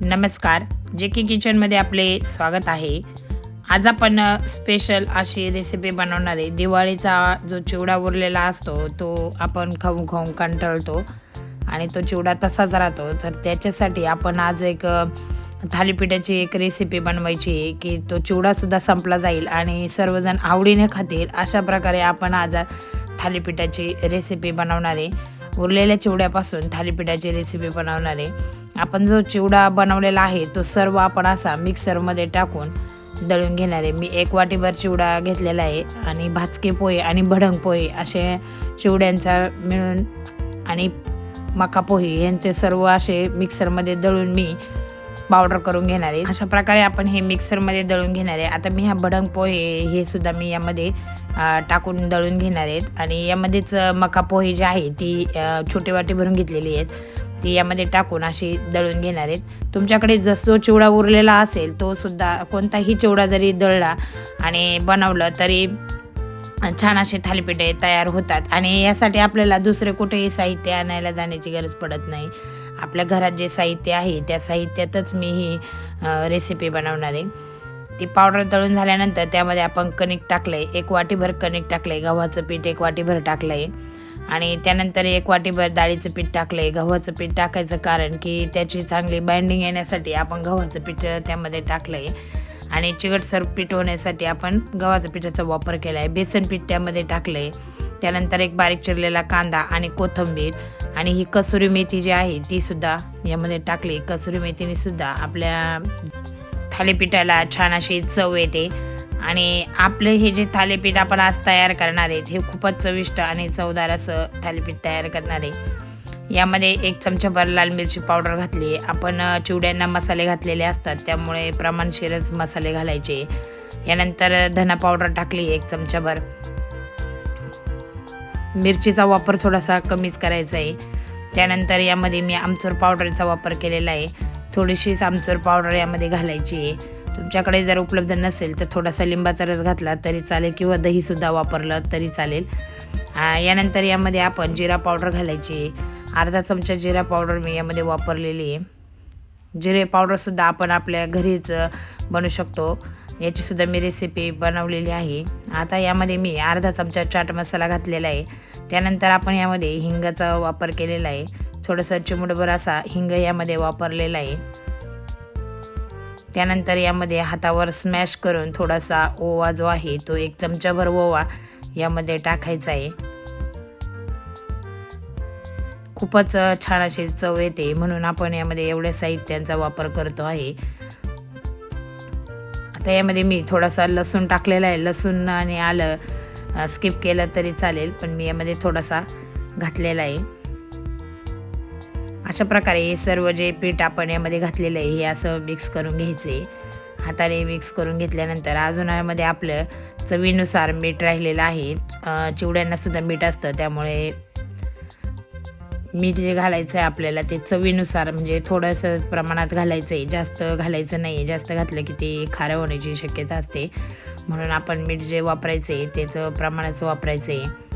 नमस्कार जे की किचनमध्ये आपले स्वागत आहे. आज आपण स्पेशल अशी रेसिपी बनवणार आहे दिवाळीचा जो चिवडा उरलेला असतो तो आपण खाऊन खाऊन कंटाळतो आणि तो चिवडा तसाच राहतो. तर त्याच्यासाठी आपण आज एक थालीपीठाची एक रेसिपी बनवायची आहे की तो चिवडासुद्धा संपला जाईल आणि सर्वजण आवडीने खातील. अशा प्रकारे आपण आज थालीपीठाची रेसिपी बनवणार आहे. उरलेल्या चिवड्यापासून थालीपीठाची रेसिपी बनवणार. आहे आपण जो चिवडा बनवलेला आहे तो सर्व आपण असा मिक्सरमध्ये टाकून दळून घेणार. आहे मी एक वाटीभर चिवडा घेतलेला आहे आणि भाजके पोहे आणि भडंग पोहे असे चिवड्यांचा मिळून आणि मका पोहे यांचे सर्व असे मिक्सरमध्ये दळून मी पावडर करून घेणार आहे. अशा प्रकारे आपण हे मिक्सरमध्ये दळून घेणार आहे. आता मी ह्या भडंग पोहे हे सुद्धा मी यामध्ये टाकून दळून घेणार आहेत. आणि यामध्येच मका पोहे जे आहे ती छोटे छोटी वाटी भरून घेतलेली आहेत. ती यामध्ये टाकून अशी दळून घेणार आहेत. तुमच्याकडे जसं चिवडा उरलेला असेल तो सुद्धा कोणताही चिवडा जरी दळला आणि बनवलं तरी छान असे थालीपीठे तयार होतात. आणि यासाठी आपल्याला दुसरे कुठेही साहित्य आणायला जाण्याची गरज पडत नाही. आपल्या घरात जे साहित्य आहे त्या साहित्यातच मी ही रेसिपी बनवणार आहे. ती पावडर तळून झाल्यानंतर त्यामध्ये आपण कणिक टाकलं आहे एक वाटीभर कणिक टाकलं आहे गव्हाचं पीठ एक वाटीभर टाकलं आहे आणि त्यानंतर एक वाटीभर डाळीचं पीठ टाकलं आहे गव्हाचं पीठ टाकायचं कारण की त्याची चांगली बाइंडिंग येण्यासाठी आपण गव्हाचं पीठ त्यामध्ये टाकलं आहे आणि चिकटसर पीठ होण्यासाठी आपण गव्हाचं पिठाचा वापर केला आहे बेसन पीठ त्यामध्ये टाकलं आहे त्यानंतर एक बारीक चिरलेला कांदा आणि कोथिंबीर आणि ही कसुरी मेथी जी आहे ती सुद्धा यामध्ये टाकली. कसुरी मेथीने सुद्धा आपल्या थालीपीठाला छान अशी चव येते. आणि आपले हे जे थालीपीठ आपण आज तयार करणार आहेत हे खूपच चविष्ट आणि चवदार असं थालीपीठ तयार करणार आहे. यामध्ये एक चमचाभर लाल मिरची पावडर घातली. आपण चिवड्यांना मसाले घातलेले असतात त्यामुळे प्रमाणशीरच मसाले घालायचे. यानंतर धना पावडर टाकली एक चमचाभर मिरचीचा वापर थोडासा कमीच करायचा आहे. त्यानंतर यामध्ये मी आमचूर पावडरचा वापर केलेला आहे. थोडीशीच आमचूर पावडर यामध्ये घालायची आहे. तुमच्याकडे जर उपलब्ध नसेल तर थोडासा लिंबाचा रस घातला तरी चालेल किंवा दहीसुद्धा वापरलं तरी चालेल. यानंतर यामध्ये आपण जिरा पावडर घालायची आहे. अर्धा चमचा जिरा पावडर मी यामध्ये वापरलेली आहे. जिरे पावडरसुद्धा आपण आपल्या घरीच बनवू शकतो. याचीसुद्धा मी रेसिपी बनवलेली आहे. आता यामध्ये मी अर्धा चमचा चाट मसाला घातलेला आहे. त्यानंतर आपण यामध्ये हिंगाचा वापर केलेला आहे. थोडंसं चिमुटभर असा हिंग यामध्ये वापरलेला आहे. त्यानंतर यामध्ये हातावर स्मॅश करून थोडासा ओवा जो आहे तो एक चमचाभर ओवा यामध्ये टाकायचा आहे. खूपच छान अशी चव येते म्हणून आपण यामध्ये एवढ्या साहित्यांचा वापर करतो आहे. आता यामध्ये मी थोडासा लसूण टाकलेला आहे. लसूण आणि आलं स्किप केलं तरी चालेल पण मी यामध्ये थोडासा घातलेला आहे. अशा प्रकारे हे सर्व जे पीठ आपण यामध्ये घातलेलं आहे हे असं मिक्स करून घ्यायचे. हाताने मिक्स करून घेतल्यानंतर अजून यामध्ये आपलं चवीनुसार मीठ राहिलेलं आहे. चिवड्यांनासुद्धा मीठ असतं त्यामुळे मीठ जे घालायचं आहे आपल्याला ते चवीनुसार म्हणजे थोडंसं प्रमाणात घालायचं आहे जास्त घालायचं नाही आहे जास्त घातलं की ते खारं होण्याची शक्यता असते. म्हणून आपण मीठ जे वापरायचं आहे त्याचं प्रमाणाचं वापरायचं आहे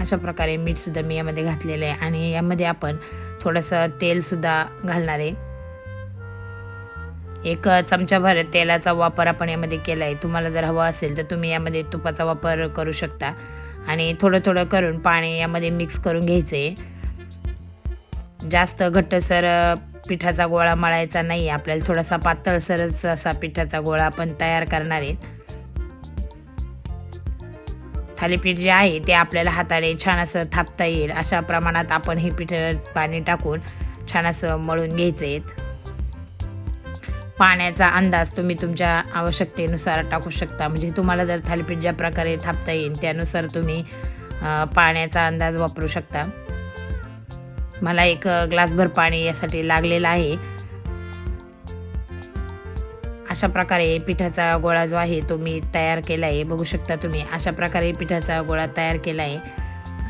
अशा प्रकारे मीठसुद्धा मी यामध्ये घातलेलं आहे. आणि यामध्ये आपण थोडंसं तेलसुद्धा घालणार आहे. एक चमचाभर तेलाचा वापर आपण यामध्ये केला आहे तुम्हाला जर हवा असेल तर तुम्ही यामध्ये तुपाचा वापर करू शकता. आणि थोडं थोडं करून पाणी यामध्ये मिक्स करून घ्यायचं. आहे जास्त घट्टसर पिठाचा गोळा मळायचा नाही आपल्याला थोडासा पातळसरच असा पिठाचा गोळा आपण तयार करणार आहेत थालीपीठ जे आहे ते आपल्याला हाताने छान असं थापता येईल. अशा प्रमाणात आपण हे पीठ पाणी टाकून छान असं मळून घ्यायचं आहेत पाण्याचा अंदाज तुम्ही तुमच्या आवश्यकतेनुसार टाकू शकता. म्हणजे तुम्हाला जर थालीपीठ ज्या प्रकारे थापता येईल त्यानुसार तुम्ही पाण्याचा अंदाज वापरू शकता. मला एक ग्लासभर पाणी यासाठी लागलेलं आहे. अशा प्रकारे पिठाचा गोळा जो आहे तो मी तयार केला आहे. बघू शकता तुम्ही अशा प्रकारे पिठाचा गोळा तयार केला आहे.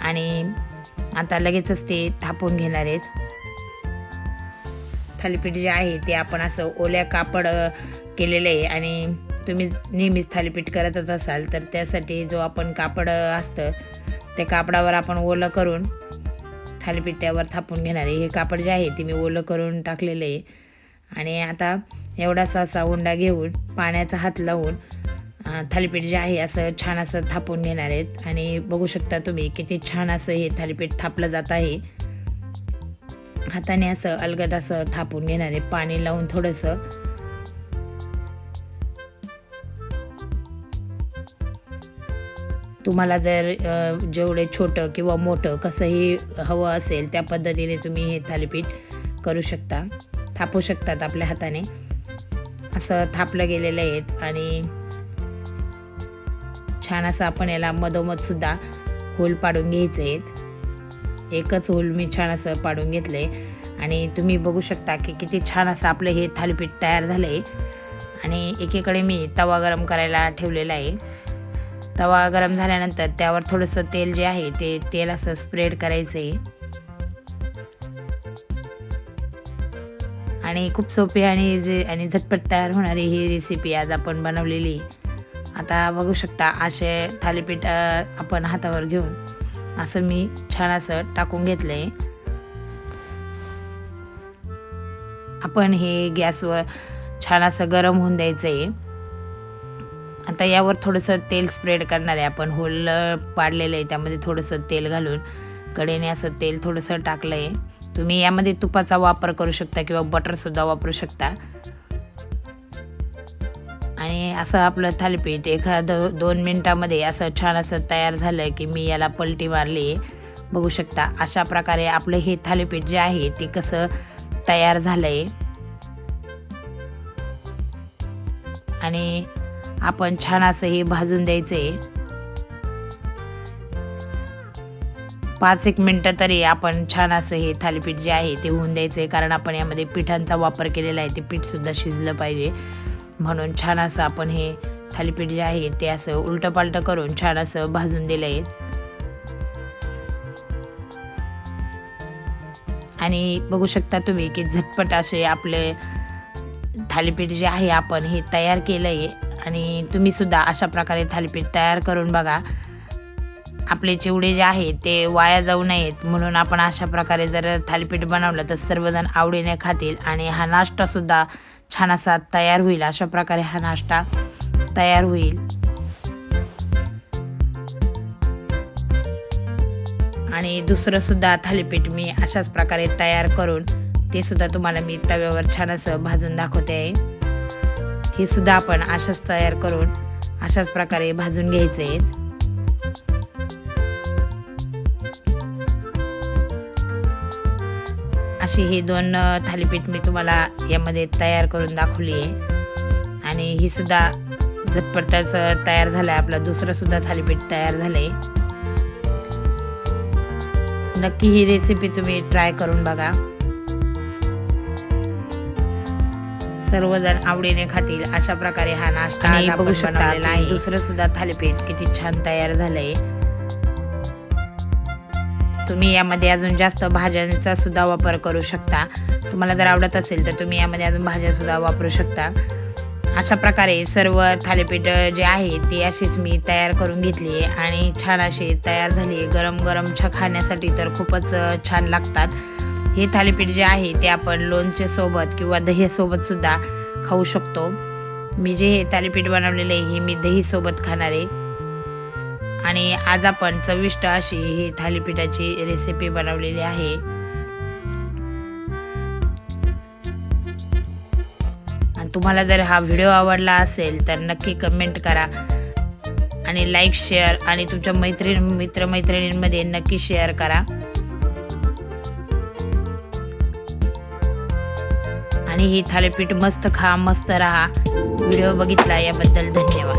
आणि आता लगेचच ते थापून घेणार आहेत. थालीपीठ जे आहे ते आपण असं ओल्या कापड केलेलं आहे. आणि तुम्ही नेहमीच थालीपीठ करतच असाल तर त्यासाठी जो आपण कापड असतं त्या कापडावर आपण ओलं करून थालीपीठ त्यावर थापून घेणार आहे. हे कापड जे आहे ते मी ओलं करून टाकलेलं आहे. आणि आता एवढासा असा उंडा घेऊन पाण्याचा हात लावून थालीपीठ जे आहे असं छान असं थापून घेणार आहेत. आणि बघू शकता तुम्ही किती छान असं हे थालीपीठ थापलं जात आहे. हाताने असं अलगद असं थापून घेणार आहे. पाणी लावून थोडंसं. तुम्हाला जर जेवढे छोटं किंवा मोठं कसंही हवं असेल त्या पद्धतीने तुम्ही हे थालीपीठ करू शकता. थापू शकतात आपल्या हाताने. असं थापलं गेलेलं आहेत आणि छान असं आपण याला मधोमधसुद्धा होल पाडून घ्यायचे आहेत एकच होल मी छान असं पाडून घेतलं आहे आणि तुम्ही बघू शकता की किती छान असं आपलं हे थालीपीठ तयार झालं आहे आणि एकीकडे मी तवा गरम करायला ठेवलेला आहे. तवा गरम झाल्यानंतर त्यावर थोडंसं तेल जे आहे ते तेल असं स्प्रेड करायचं आहे आणि खूप सोपी आणि जे आणि झटपट तयार होणारी ही रेसिपी आज आपण बनवलेली. आता बघू शकता असे थालीपीठ आपण हातावर घेऊन असं मी छान असं टाकून घेतलं आहे आपण हे गॅसवर छान असं गरम होऊन द्यायचं आहे आता यावर थोडंसं तेल स्प्रेड करणार आहे आपण. होल पाडलेलं आहे त्यामध्ये थोडंसं तेल घालून. कडेने असं तेल थोडंसं टाकलं आहे तुम्ही यामध्ये तुपाचा वापर करू शकता किंवा बटरसुद्धा वापरू शकता. आणि असं आपलं थालीपीठ एखादं दोन मिनटामध्ये असं छान असं तयार झालं की मी याला पलटी मारली. बघू शकता अशा प्रकारे आपलं हे थालीपीठ जे आहे ते कसं तयार झालं आहे आणि आपण छान असं हे भाजून द्यायचं. आहे पाच एक मिनटं तरी आपण छान असं हे थालीपीठ जे आहे ते होऊन द्यायचं आहे कारण आपण यामध्ये पिठांचा वापर केलेला आहे ते पीठसुद्धा शिजलं पाहिजे. म्हणून छान असं आपण हे थालीपीठ जे आहे ते असं उलटं पालटं करून छान असं भाजून दिलं आहे आणि बघू शकता तुम्ही की झटपट असे आपले थालीपीठ जे आहे आपण हे तयार केलं आहे आणि तुम्ही सुद्धा अशा प्रकारे थालीपीठ तयार करून बघा. आपले चिवडे जे आहे ते वाया जाऊ नयेत. म्हणून आपण अशा प्रकारे जर थालीपीठ बनवलं तर सर्वजण आवडीने खातील. आणि हा नाश्तासुद्धा छान असा तयार होईल अशा प्रकारे हा नाश्ता तयार होईल. आणि दुसरं सुद्धा थालीपीठ मी अशाच प्रकारे तयार करून ते सुद्धा तुम्हाला मी तव्यावर छान असं भाजून दाखवते. आहे हे सुद्धा आपण अशाच तयार करून अशाच प्रकारे भाजून घ्यायचे. आहेत अशी ही दोन थालीपीठ मी तुम्हाला यामध्ये तयार करून दाखवली आहे. आणि ही सुद्धा झटपटच तयार झालं आहे आपलं दुसरं सुद्धा थालीपीठ तयार झालं आहे नक्की ही रेसिपी तुम्ही ट्राय करून बघा. सर्वजण आवडीने खातील. अशा प्रकारे हा नाश्ता बघू शकता दुसरं सुद्धा थालीपीठ किती छान तयार झालंय. तुम्ही यामध्ये अजून जास्त भाज्यांचा सुद्धा वापर करू शकता. तुम्हाला जर आवडत असेल तर तुम्ही यामध्ये अजून भाज्यासुद्धा वापरू शकता. अशा प्रकारे सर्व थालीपीठ जे आहे ती अशीच मी तयार करून घेतली आहे आणि छान अशी तयार झाली आहे. गरम गरम छ खाण्यासाठी तर खूपच छान लागतात. हे थालीपीठ जे आहे ते आपण लोणच्यासोबत सोबत किंवा दह्यासोबतसुद्धा खाऊ शकतो. मी जे हे थालीपीठ बनवलेलं आहे हे मी दहीसोबत खाणार आहे. आणि आज आपण चविष्ट अशी ही थालीपीठाची रेसिपी बनवलेली आहे. आणि तुम्हाला जर हा व्हिडिओ आवडला असेल तर नक्की कमेंट करा. आणि लाईक शेअर आणि तुमच्या मैत्रीण मित्रमैत्रिणींमध्ये नक्की शेअर करा. आणि ही थालीपीठ मस्त खा मस्त राहा. व्हिडिओ बघितला याबद्दल धन्यवाद.